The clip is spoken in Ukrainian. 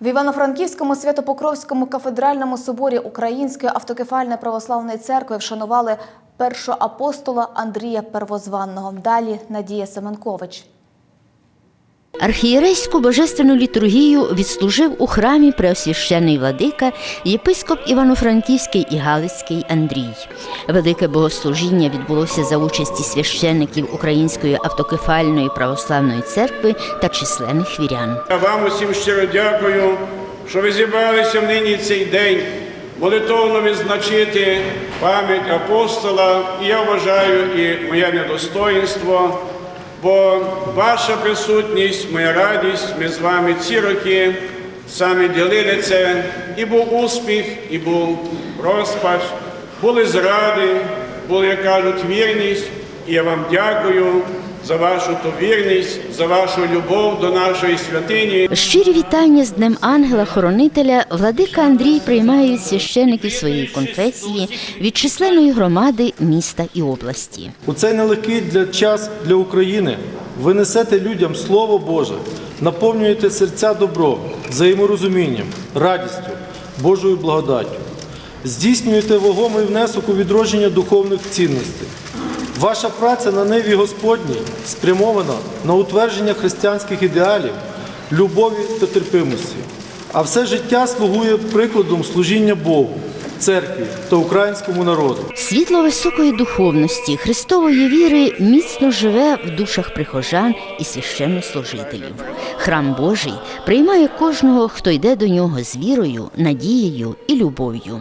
В Івано-Франківському Свято-Покровському кафедральному соборі Української автокефальної православної церкви вшанували першого апостола Андрія Первозванного. Далі Надія Семенкович. Архієрейську божественну літургію відслужив у храмі преосвящений владика єпископ Івано-Франківський і Галицький Андрій. Велике богослужіння відбулося за участі священників Української автокефальної православної церкви та численних вірян. Я вам усім щиро дякую, що ви зібралися нині цей день молитовно відзначити пам'ять апостола. І я вважаю і моє недостоїнство, бо ваша присутність, моя радість, ми з вами ці роки самі ділили це. І був успіх, і був розпач, були зради, були, як кажуть, вірність. І я вам дякую за вашу ту вірність, за вашу любов до нашої святині. Щирі вітання з Днем Ангела-Хоронителя владика Андрій приймає від священиків своєї конфесії від численної громади міста і області. У цей нелегкий для час для України ви несете людям Слово Боже, наповнюєте серця добро, взаєморозумінням, радістю, Божою благодаттю, здійснюєте вагомий внесок у відродження духовних цінностей. Ваша праця на ниві Господній спрямована на утвердження християнських ідеалів, любові та терпимості. А все життя слугує прикладом служіння Богу, церкві та українському народу. Світло високої духовності Христової віри міцно живе в душах прихожан і священнослужителів. Храм Божий приймає кожного, хто йде до нього з вірою, надією і любов'ю.